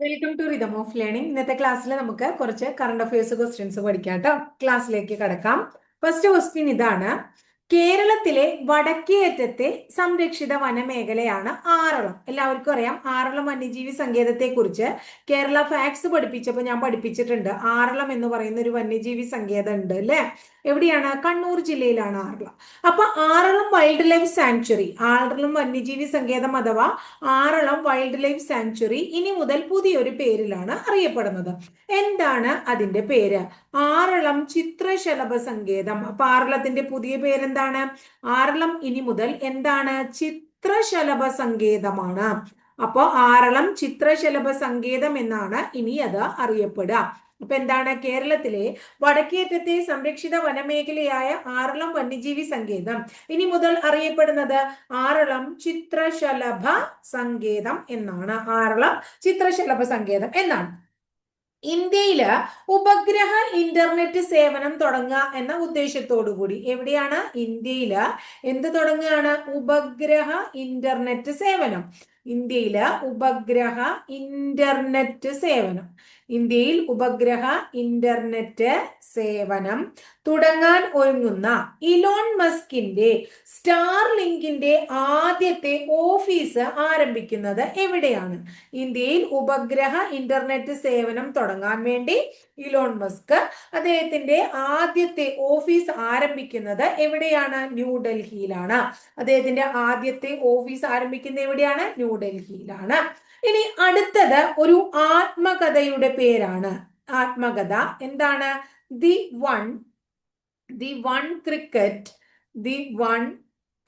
Welcome to rhythm of learning ഇന്നത്തെ ക്ലാസ്സിൽ നമുക്ക് കുറച്ച് കറണ്ട് അഫയേഴ്സ് ക്വസ്റ്റ്യൻസ് പഠിക്കാം കേട്ടോ ക്ലാസ്സിലേക്ക് കടക്കാം. ഫസ്റ്റ് ക്വസ്റ്റ്യൻ ഇതാണ് കേരളത്തിലെ വടക്കേയറ്റത്തെ സംരക്ഷിത വനമേഖലയാണ് ആറളം. എല്ലാവർക്കും അറിയാം ആറളം വന്യജീവി സങ്കേതത്തെ കുറിച്ച് കേരള ഫാക്സ് പഠിപ്പിച്ചപ്പോൾ ഞാൻ പഠിപ്പിച്ചിട്ടുണ്ട്. ആറളം എന്ന് പറയുന്ന ഒരു വന്യജീവി സങ്കേതം ഉണ്ട് അല്ലെ? എവിടെയാണ്? കണ്ണൂർ ജില്ലയിലാണ് ആറളം. അപ്പൊ Aralam wildlife sanctuary Aralam വന്യജീവി സങ്കേതം അഥവാ ആറളം വൈൽഡ് ലൈഫ് സാങ്ച്വറി ഇനി മുതൽ പുതിയൊരു പേരിലാണ് അറിയപ്പെടുന്നത്. എന്താണ് അതിന്റെ പേര്? ആറളം ചിത്രശലഭ സങ്കേതം. അപ്പൊ ആറളത്തിന്റെ പുതിയ പേരെന്താണ് ആറളം ഇനി മുതൽ എന്താണ്? ചിത്രശലഭ സങ്കേതമാണ്. അപ്പോ ആറളം ചിത്രശലഭ സങ്കേതം എന്നാണ് ഇനി അത് അറിയപ്പെടുക. അപ്പൊ എന്താണ്? കേരളത്തിലെ വടക്കേറ്റത്തെ സംരക്ഷിത വനമേഖലയായ ആറളം വന്യജീവി സങ്കേതം. ഇനി മുതൽ അറിയപ്പെടുന്നത് ആറളം ചിത്രശലഭ സങ്കേതം എന്നാണ്. ആറളം ചിത്രശലഭ സങ്കേതം എന്നാണ്. ഇന്ത്യയിൽ ഉപഗ്രഹ ഇന്റർനെറ്റ് സേവനം തുടങ്ങുക എന്ന ഉദ്ദേശത്തോടു കൂടി എവിടെയാണ്? ഇന്ത്യയിൽ. എന്ത് തുടങ്ങുകയാണ്? ഉപഗ്രഹ ഇന്റർനെറ്റ് സേവനം. ഇന്ത്യയിൽ ഉപഗ്രഹ ഇന്റർനെറ്റ് സേവനം. ഇന്ത്യയിൽ ഉപഗ്രഹ ഇന്റർനെറ്റ് സേവനം തുടങ്ങാൻ ഒരുങ്ങുന്ന ഇലോൺ മസ്കിന്റെ സ്റ്റാർ ലിങ്കിന്റെ ആദ്യത്തെ ഓഫീസ് ആരംഭിക്കുന്നത് എവിടെയാണ്? ഇന്ത്യയിൽ ഉപഗ്രഹ ഇന്റർനെറ്റ് സേവനം തുടങ്ങാൻ വേണ്ടി ഇലോൺ മസ്ക് അദ്ദേഹത്തിന്റെ ആദ്യത്തെ ഓഫീസ് ആരംഭിക്കുന്നത് എവിടെയാണ്? ന്യൂഡൽഹിയിലാണ് അദ്ദേഹത്തിന്റെ ആദ്യത്തെ ഓഫീസ് ആരംഭിക്കുന്നത് എവിടെയാണ്? ന്യൂഡൽഹിയിലാണ്. ഇനി അടുത്തത് ഒരു ആത്മകഥയുടെ പേരാണ്. ആത്മകഥ എന്താണ്? The one the one cricket the one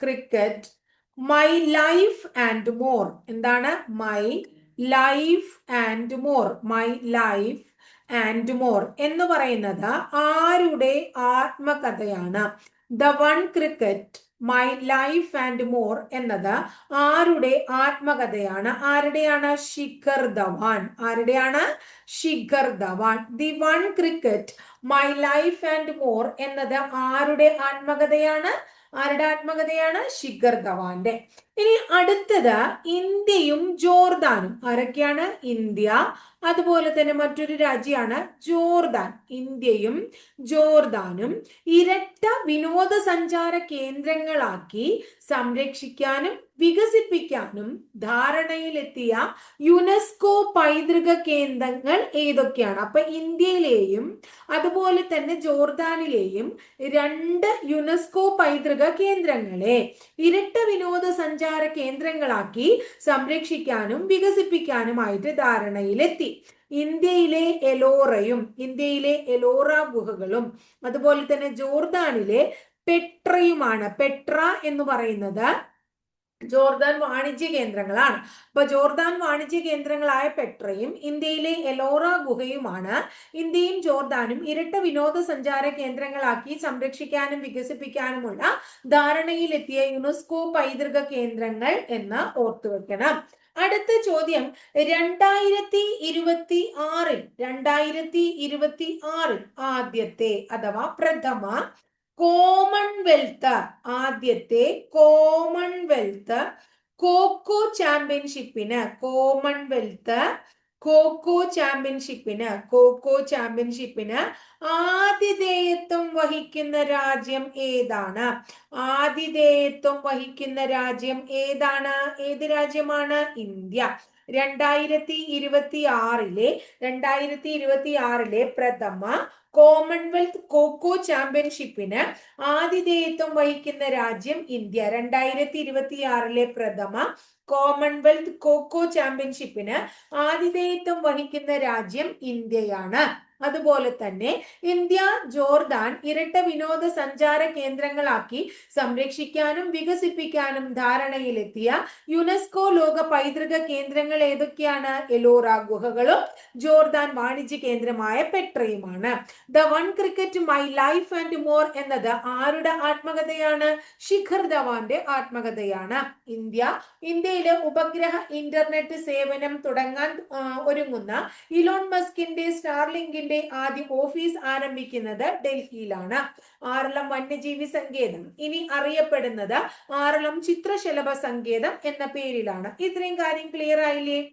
cricket my life and more. എന്താണ്? My life and more my life and more എന്ന് പറയുന്നത് ആരുടെ ആത്മകഥയാണ്? The one cricket my life and more എന്നത് ആരുടെ ആത്മകഥയാണ്? ആരുടെയാണ്? Shikhar Dhawan. ആരുടെയാണ്? Shikhar Dhawan. The one cricket my life and more എന്നത് ആരുടെ ആത്മകഥയാണ്? ആരുടെ ആത്മകഥയാണ്? ശിഖർ ധവാന്റെ. ഇനി അടുത്തത് ഇന്ത്യയും ജോർദാനും. ആരൊക്കെയാണ്? ഇന്ത്യ അതുപോലെ തന്നെ മറ്റൊരു രാജ്യമാണ് ജോർദാൻ ഇന്ത്യയും ജോർദാനും. ഇരട്ട വിനോദസഞ്ചാര കേന്ദ്രങ്ങളാക്കി സംരക്ഷിക്കാനും വികസിപ്പിക്കാനും ധാരണയിലെത്തിയ യുനെസ്കോ പൈതൃക കേന്ദ്രങ്ങൾ ഏതൊക്കെയാണ്? അപ്പൊ ഇന്ത്യയിലെയും അതുപോലെ തന്നെ ജോർദാനിലെയും രണ്ട് യുനെസ്കോ പൈതൃക കേന്ദ്രങ്ങളെ ഇരട്ട വിനോദസഞ്ചാര കേന്ദ്രങ്ങളാക്കി സംരക്ഷിക്കാനും വികസിപ്പിക്കാനുമായിട്ട് ധാരണയിലെത്തി. ഇന്ത്യയിലെ എലോറയും ഇന്ത്യയിലെ എലോറ ഗുഹകളും അതുപോലെ തന്നെ ജോർദാനിലെ പെട്രയുമാണ്. പെട്ര എന്ന് പറയുന്നത് ജോർദാൻ വാണിജ്യ കേന്ദ്രങ്ങളാണ്. അപ്പൊ ജോർദാൻ വാണിജ്യ കേന്ദ്രങ്ങളായ പെട്രയും ഇന്ത്യയിലെ എലോറ ഗുഹയുമാണ്. ഇന്ത്യയും ജോർദാനും ഇരട്ട വിനോദസഞ്ചാര കേന്ദ്രങ്ങളാക്കി സംരക്ഷിക്കാനും വികസിപ്പിക്കാനുമുള്ള ധാരണയിലെത്തിയ യുനെസ്കോ പൈതൃക കേന്ദ്രങ്ങൾ എന്ന് ഓർത്തുവെക്കണം. അടുത്ത ചോദ്യം രണ്ടായിരത്തി ഇരുപത്തി ആറിൽ രണ്ടായിരത്തി ഇരുപത്തി ആറിൽ ആദ്യത്തെ അഥവാ പ്രഥമ കോമൺവെൽത്ത് ആദ്യത്തെ കോമൺവെൽത്ത് കോക്കോ ചാമ്പ്യൻഷിപ്പിന് കോമൺവെൽത്ത് കോക്കോ ചാമ്പ്യൻഷിപ്പിന് കോക്കോ ചാമ്പ്യൻഷിപ്പിന് ആതിഥേയത്വം വഹിക്കുന്ന രാജ്യം ഏതാണ്? ആതിഥേയത്വം വഹിക്കുന്ന രാജ്യം ഏതാണ്? ഏത് രാജ്യമാണ്? ഇന്ത്യ. രണ്ടായിരത്തി ഇരുപത്തി ആറിലെ രണ്ടായിരത്തി ഇരുപത്തി ആറിലെ പ്രഥമ കോമൺവെൽത്ത് കോക്കോ ചാമ്പ്യൻഷിപ്പിന് ആതിഥേയത്വം വഹിക്കുന്ന രാജ്യം ഇന്ത്യ. രണ്ടായിരത്തി ഇരുപത്തി ആറിലെ പ്രഥമ കോമൺവെൽത്ത് കോക്കോ ചാമ്പ്യൻഷിപ്പിന് ആതിഥേയത്വം വഹിക്കുന്ന രാജ്യം ഇന്ത്യയാണ്. അതുപോലെ തന്നെ ഇന്ത്യ ജോർദാൻ ഇരട്ട വിനോദ സഞ്ചാര കേന്ദ്രങ്ങളാക്കി സംരക്ഷിക്കാനും വികസിപ്പിക്കാനും ധാരണയിലെത്തിയ യുനെസ്കോ ലോക പൈതൃക കേന്ദ്രങ്ങൾ ഏതൊക്കെയാണ്? എലോറ ഗുഹകളും ജോർദാൻ വാണിജ്യ കേന്ദ്രമായ പെട്രയുമാണ്. The one cricket my life and more എന്നത് ആരുടെ ആത്മകഥയാണ്? ശിഖർ ധവാന്റെ ആത്മകഥയാണ്. ഇന്ത്യ ഇന്ത്യയിലെ ഉപഗ്രഹ ഇന്റർനെറ്റ് സേവനം തുടങ്ങാൻ ഒരുങ്ങുന്ന ഇലോൺ മസ്കിന്റെ സ്റ്റാർലിങ്കിന്റെ ആദ്യ ഓഫീസ് ആരംഭിക്കുന്നത് ഡൽഹിയിലാണ്. ആറളം വന്യജീവി സങ്കേതം. ഇനി അറിയപ്പെടുന്നത് ആറളം ചിത്രശലഭ സങ്കേതം എന്ന പേരിലാണ്. ഇത്രയും കാര്യം ക്ലിയർ ആയില്ലേ?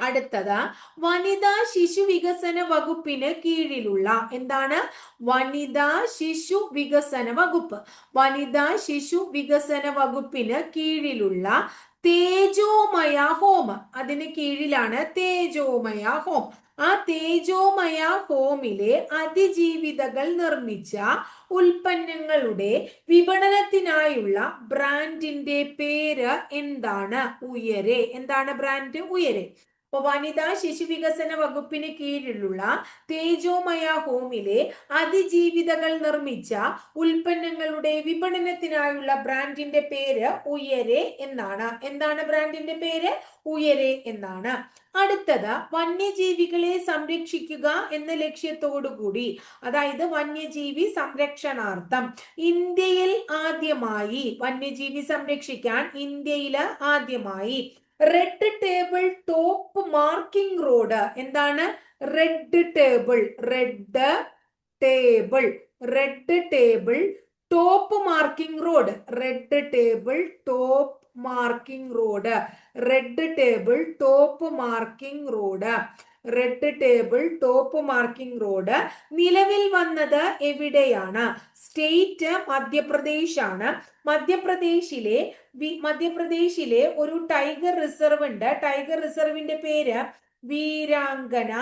അടുത്തത് വനിതാ ശിശു വികസന വകുപ്പിന് കീഴിലുള്ള എന്താണ്? വനിതാ ശിശു വികസന വകുപ്പ്. വനിതാ ശിശു വികസന വകുപ്പിന് കീഴിലുള്ള തേജോമയ ഹോമ. അതിന് കീഴിലാണ് തേജോമയ ഹോം ആ തേജോമയ ഹോമിലെ അതിജീവിതകൾ നിർമ്മിച്ച ഉൽപ്പന്നങ്ങളുടെ വിപണനത്തിനായുള്ള ബ്രാൻഡിന്റെ പേര് എന്താണ്? ഉയരെ. എന്താണ് ബ്രാൻഡ് ഉയരെ. അപ്പൊ വനിതാ ശിശു വികസന വകുപ്പിന് കീഴിലുള്ള തേജോമയ ഹോമിലെ അതിജീവിതകൾ നിർമ്മിച്ച ഉൽപ്പന്നങ്ങളുടെ വിപണനത്തിനായുള്ള ബ്രാൻഡിന്റെ പേര് ഉയരെ എന്നാണ്. എന്താണ് ബ്രാൻഡിന്റെ പേര്? ഉയരെ എന്നാണ്. അടുത്തത് വന്യജീവികളെ സംരക്ഷിക്കുക എന്ന ലക്ഷ്യത്തോടുകൂടി അതായത് വന്യജീവി സംരക്ഷണാർത്ഥം. ഇന്ത്യയിൽ ആദ്യമായി വന്യജീവി സംരക്ഷിക്കാൻ ഇന്ത്യയിൽ ആദ്യമായി red table top marking road എന്താണ്? Red table red table red table top marking road red table top marking road red table top marking road red table top marking road നിലവിൽ വന്നത് എവിടെയാണ്? സ്റ്റേറ്റ് മധ്യപ്രദേശ് ആണ് മധ്യപ്രദേശിലെ മധ്യപ്രദേശിലെ ഒരു ടൈഗർ റിസർവ് ഉണ്ട്. Tiger റിസർവിന്റെ പേര് വീരാങ്കന.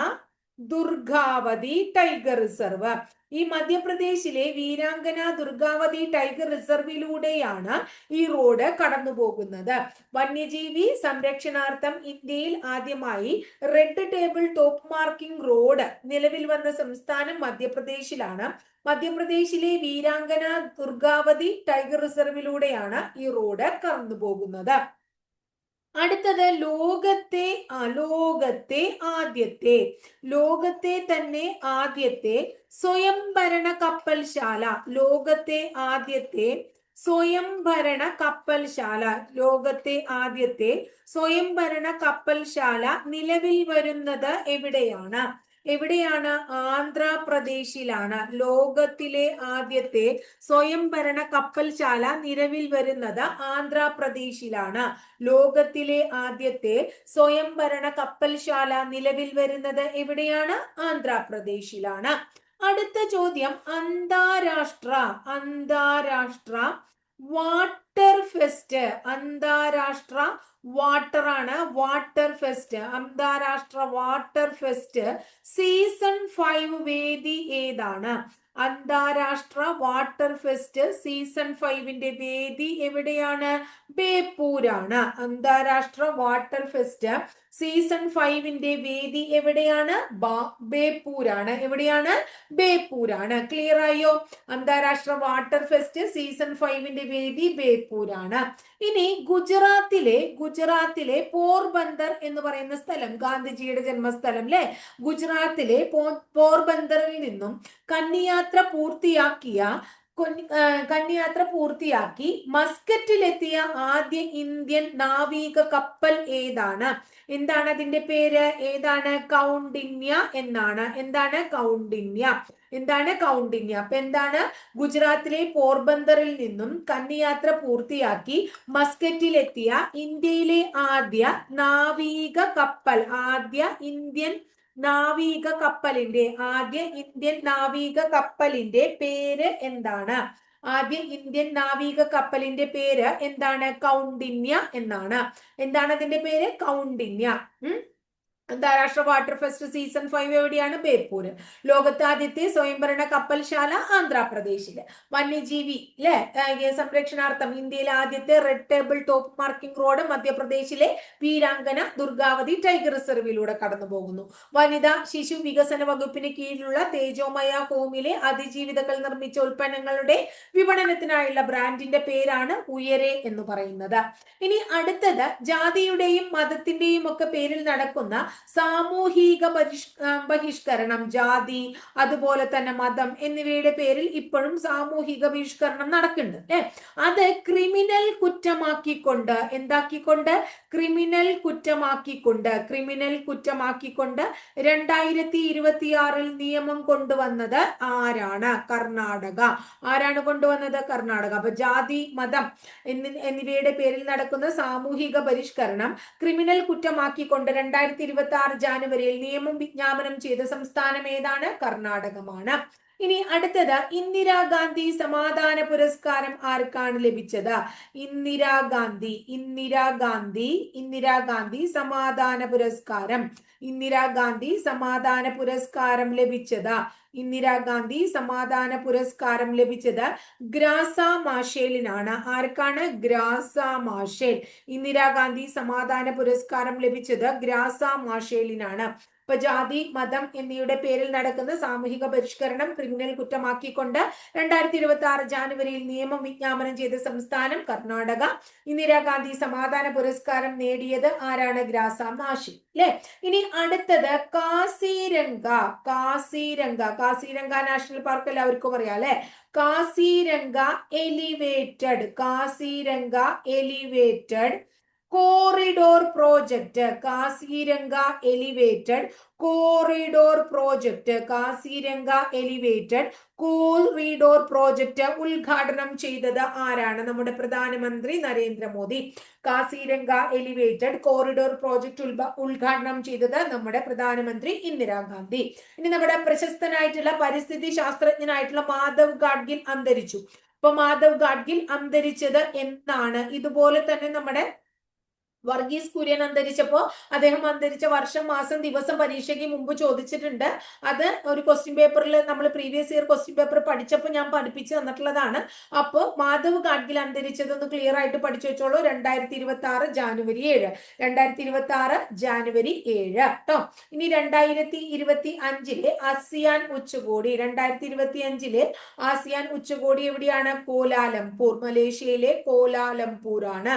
Durgavati tiger reserve. ഈ മധ്യപ്രദേശിലെ വീരാങ്കന ദുർഗാവതി ടൈഗർ റിസർവിലൂടെയാണ് ഈ റോഡ് കടന്നു പോകുന്നത് വന്യജീവി സംരക്ഷണാർത്ഥം ഇന്ത്യയിൽ ആദ്യമായി red table top marking road നിലവിൽ വന്ന സംസ്ഥാനം മധ്യപ്രദേശിലാണ്. മധ്യപ്രദേശിലെ വീരാങ്കന ദുർഗാവതി ടൈഗർ റിസർവിലൂടെയാണ് ഈ റോഡ് കടന്നു പോകുന്നത് അടുത്തത് ലോകത്തെ ലോകത്തെ ആദ്യത്തെ. ലോകത്തെ തന്നെ ആദ്യത്തെ സ്വയംഭരണ കപ്പൽശാല ലോകത്തെ ആദ്യത്തെ സ്വയംഭരണ കപ്പൽശാല ലോകത്തെ ആദ്യത്തെ സ്വയംഭരണ കപ്പൽശാല നിലവിൽ വരുന്നത് എവിടെയാണ്? എവിടെയാണ് ആന്ധ്രാപ്രദേശിലാണ് ലോകത്തിലെ ആദ്യത്തെ സ്വയംഭരണ കപ്പൽശാല നിലവിൽ വരുന്നത്? ആന്ധ്രാപ്രദേശിലാണ്. ലോകത്തിലെ ആദ്യത്തെ സ്വയംഭരണ കപ്പൽശാല നിലവിൽ വരുന്നത് എവിടെയാണ്? ആന്ധ്രാപ്രദേശിലാണ്. അടുത്ത ചോദ്യം. അന്താരാഷ്ട്ര അന്താരാഷ്ട്ര വാട്ടർ ഫെസ്റ്റ് അന്താരാഷ്ട്ര വാട്ടർ ആണ് വാട്ടർ ഫെസ്റ്റ് അന്താരാഷ്ട്ര വാട്ടർ ഫെസ്റ്റ് സീസൺ ഫൈവ് വേദി ഏതാണ്? അന്താരാഷ്ട്ര വാട്ടർ ഫെസ്റ്റ് സീസൺ ഫൈവിന്റെ വേദി എവിടെയാണ്? ബേപ്പൂരാണ്. അന്താരാഷ്ട്ര വാട്ടർ ഫെസ്റ്റ് സീസൺ ഫൈവിന്റെ വേദി എവിടെയാണ്? ബേപ്പൂരാണ്. എവിടെയാണ്? ബേപ്പൂരാണ്. ക്ലിയർ ആയോ? അന്താരാഷ്ട്ര വാട്ടർ ഫെസ്റ്റ് സീസൺ ഫൈവിന്റെ വേദി ബേപ്പൂരാണ്. ഇനി ഗുജറാത്തിലെ ഗുജറാത്തിലെ പോർബന്ദർ എന്ന് പറയുന്ന സ്ഥലം ഗാന്ധിജിയുടെ ജന്മസ്ഥലം അല്ലെ ഗുജറാത്തിലെ പോർബന്ദറിൽ നിന്നും കന്നിയാത്ര പൂർത്തിയാക്കിയ കന്യാത്ര പൂർത്തിയാക്കി മസ്കറ്റിലെത്തിയ ആദ്യ ഇന്ത്യൻ നാവിക കപ്പൽ ഏതാണ്? എന്താണ് അതിന്റെ പേര്? ഏതാണ് കൗണ്ടിന്യ എന്നാണ്. എന്താണ് കൗണ്ടിന്യ? എന്താണ് കൗണ്ടിന്യ? അപ്പൊ എന്താണ്? ഗുജറാത്തിലെ പോർബന്ദറിൽ നിന്നും കന്നിയാത്ര പൂർത്തിയാക്കി മസ്കറ്റിലെത്തിയ ഇന്ത്യയിലെ ആദ്യ നാവിക കപ്പൽ ആദ്യ ഇന്ത്യൻ നാവിക കപ്പലിന്റെ ആദ്യ ഇന്ത്യൻ നാവിക കപ്പലിന്റെ പേര് എന്താണ്? ആദ്യ ഇന്ത്യൻ നാവിക കപ്പലിന്റെ പേര് എന്താണ്? കൗണ്ടിന്യ എന്നാണ്. എന്താണ് അതിന്റെ പേര്? കൗണ്ടിന്യ. ഉം? അന്താരാഷ്ട്ര വാട്ടർ ഫെസ്റ്റ് സീസൺ ഫൈവ് എവിടെയാണ്? ബേപ്പൂര്. ലോകത്തെ ആദ്യത്തെ സ്വയംഭരണ കപ്പൽശാല ആന്ധ്രാപ്രദേശിൽ. വന്യജീവി അല്ലെ സംരക്ഷണാർത്ഥം ഇന്ത്യയിലെ ആദ്യത്തെ red table top marking road മധ്യപ്രദേശിലെ വീരാങ്കന ദുർഗാവതി ടൈഗർ റിസർവിലൂടെ കടന്നു പോകുന്നു വനിതാ ശിശു വികസന വകുപ്പിന് കീഴിലുള്ള തേജോമയ ഹോമിലെ അതിജീവിതകൾ നിർമ്മിച്ച ഉൽപ്പന്നങ്ങളുടെ വിപണനത്തിനായുള്ള ബ്രാൻഡിന്റെ പേരാണ് ഉയരെ എന്ന് പറയുന്നത്. ഇനി അടുത്തത് ജാതിയുടെയും മതത്തിന്റെയും ഒക്കെ പേരിൽ നടക്കുന്ന സാമൂഹിക ബഹിഷ്കരണം ജാതി അതുപോലെ തന്നെ മതം എന്നിവയുടെ പേരിൽ ഇപ്പോഴും സാമൂഹിക ബഹിഷ്കരണം നടക്കുന്നുണ്ട് ഏ അത് ക്രിമിനൽ കുറ്റമാക്കിക്കൊണ്ട് എന്താക്കിക്കൊണ്ട്? ക്രിമിനൽ കുറ്റമാക്കിക്കൊണ്ട് ക്രിമിനൽ കുറ്റമാക്കിക്കൊണ്ട് രണ്ടായിരത്തി ഇരുപത്തിയാറിൽ നിയമം കൊണ്ടുവന്നത് ആരാണ്? കർണാടക. ആരാണ് കൊണ്ടുവന്നത്? കർണാടക. അപ്പൊ ജാതി മതം എന്നിവയുടെ പേരിൽ നടക്കുന്ന സാമൂഹിക പരിഷ്കരണം ക്രിമിനൽ കുറ്റമാക്കിക്കൊണ്ട് രണ്ടായിരത്തി ഇരുപത്തി ആറ് ജാനുവരിയിൽ നിയമം വിജ്ഞാപനം ചെയ്ത സംസ്ഥാനം ഏതാണ്? കർണാടകമാണ്. ഇനി അടുത്തത് ഇന്ദിരാഗാന്ധി സമാധാന പുരസ്കാരം ആർക്കാണ് ലഭിച്ചത്? ഇന്ദിരാഗാന്ധി ഇന്ദിരാഗാന്ധി ഇന്ദിരാഗാന്ധി സമാധാന പുരസ്കാരം. ഇന്ദിരാഗാന്ധി സമാധാന പുരസ്കാരം ലഭിച്ചത്. ഇന്ദിരാഗാന്ധി സമാധാന പുരസ്കാരം ലഭിച്ചത് ഗ്രാസ മാഷേലിനാണ്. ആർക്കാണ്? ഗ്രാസ മാഷേൽ. ഇന്ദിരാഗാന്ധി സമാധാന പുരസ്കാരം ലഭിച്ചത് ഗ്രാസ മാഷേലിനാണ്. ഇപ്പൊ ജാതി മതം എന്നിവയുടെ പേരിൽ നടക്കുന്ന സാമൂഹിക പരിഷ്കരണം ക്രിമിനൽ കുറ്റമാക്കിക്കൊണ്ട് രണ്ടായിരത്തി ഇരുപത്തി ആറ് ജാനുവരിയിൽ നിയമം വിജ്ഞാപനം ചെയ്ത സംസ്ഥാനം കർണാടക. ഇന്ദിരാഗാന്ധി സമാധാന പുരസ്കാരം നേടിയത് ആരാണ്? ഗ്രാസ മാഷി അല്ലെ ഇനി അടുത്തത് കാസിരംഗ കാസിരംഗ കാസിരംഗ നാഷണൽ പാർക്ക് എല്ലാവർക്കും അറിയാം അല്ലെ Kaziranga elevated Kaziranga elevated. Corridor project Kaziranga elevated corridor project Kaziranga elevated corridor project ഉദ്ഘാടനം ചെയ്തത് ആരാണ്? നമ്മുടെ പ്രധാനമന്ത്രി Narendra Modi. Kaziranga elevated corridor project ഉദ്ഘാടനം ചെയ്തത് നമ്മുടെ പ്രധാനമന്ത്രി ഇന്ദിരാഗാന്ധി ഇനി നമ്മുടെ പ്രശസ്തനായിട്ടുള്ള പരിസ്ഥിതി ശാസ്ത്രജ്ഞനായിട്ടുള്ള മാധവ് ഗാഡ്ഗിൽ അന്തരിച്ചു. അപ്പൊ മാധവ് ഗാഡ്ഗിൽ അന്തരിച്ചത് എന്നാണ് ഇതുപോലെ തന്നെ നമ്മുടെ വർഗീസ് കുര്യൻ അന്തരിച്ചപ്പോ അദ്ദേഹം അന്തരിച്ച വർഷം മാസം ദിവസം പരീക്ഷയ്ക്ക് മുമ്പ് ചോദിച്ചിട്ടുണ്ട്. അത് ഒരു ക്വസ്റ്റ്യൻ പേപ്പറിൽ നമ്മൾ പ്രീവിയസ് ഇയർ ക്വസ്റ്റ്യൻ പേപ്പർ പഠിച്ചപ്പോൾ ഞാൻ പഠിപ്പിച്ചു തന്നിട്ടുള്ളതാണ്. അപ്പോൾ മാധവ് ഗാഡ്ഗിൽ അന്തരിച്ചതൊന്ന് ക്ലിയർ ആയിട്ട് പഠിച്ചു വെച്ചോളൂ. രണ്ടായിരത്തി ഇരുപത്തി ആറ് ജാനുവരി ഏഴ്. രണ്ടായിരത്തി ഇരുപത്തി ആറ് ജാനുവരി ഏഴ്. കേട്ടോ ഇനി രണ്ടായിരത്തി ഇരുപത്തി അഞ്ചിലെ ആസിയാൻ ഉച്ചകോടി. രണ്ടായിരത്തി ഇരുപത്തി അഞ്ചിലെ ആസിയാൻ ഉച്ചകോടി എവിടെയാണ്? കോലാലംപൂർ. മലേഷ്യയിലെ കോലാലംപൂർ ആണ്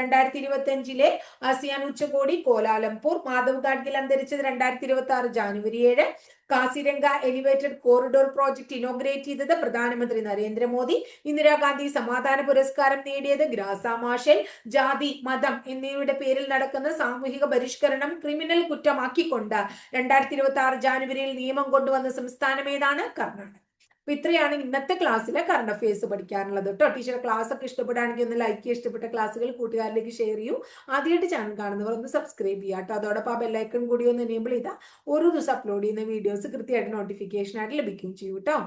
രണ്ടായിരത്തി ഇരുപത്തി അഞ്ചിലെ ആസിയാൻ ഉച്ചകോടി കോലാലംപൂർ മാധവ് ഗാഡ്ഗിൽ അന്തരിച്ചത് രണ്ടായിരത്തി ഇരുപത്തി ആറ് ജാനുവരി ഏഴ്. Kaziranga elevated corridor project inaugurate ചെയ്തത് പ്രധാനമന്ത്രി നരേന്ദ്രമോദി. ഇന്ദിരാഗാന്ധി സമാധാന പുരസ്കാരം നേടിയത് ഗ്രാസ മാഷൽ. ജാതി മതം എന്നിവയുടെ പേരിൽ നടക്കുന്ന സാമൂഹിക പരിഷ്കരണം ക്രിമിനൽ കുറ്റമാക്കിക്കൊണ്ട് രണ്ടായിരത്തി ഇരുപത്തി ആറ് ജാനുവരിയിൽ നിയമം കൊണ്ടുവന്ന സംസ്ഥാനം ഏതാണ്? കർണാടക. അപ്പൊ ഇത്രയാണ് ഇന്നത്തെ ക്ലാസ്സിലെ കറണ്ട് അഫയേഴ്സ് പഠിക്കാനുള്ളത് കേട്ടോ. ടീച്ചർ ക്ലാസ് ഒക്കെ ഇഷ്ടപ്പെടുകയാണെങ്കിൽ ഒന്ന് ലൈക്ക് ചെയ്യുക ഇഷ്ടപ്പെട്ട ക്ലാസ്സുകൾ കൂട്ടുകാരിലേക്ക് ഷെയർ ചെയ്യൂ. ആദ്യമായിട്ട് ചാനൽ കാണുന്നവർ ഒന്ന് സബ്സ്ക്രൈബ് ചെയ്യുക കേട്ടോ. അതോടൊപ്പം ആ ബെല്ലൈക്കൺ കൂടി ഒന്ന് എനേബിൾ ചെയ്താൽ ഓരോ ദിവസം അപ്ലോഡ് ചെയ്യുന്ന വീഡിയോസ് കൃത്യമായിട്ട് നോട്ടിഫിക്കേഷൻ ആയിട്ട് ലഭിക്കും ചെയ്യും കേട്ടോ.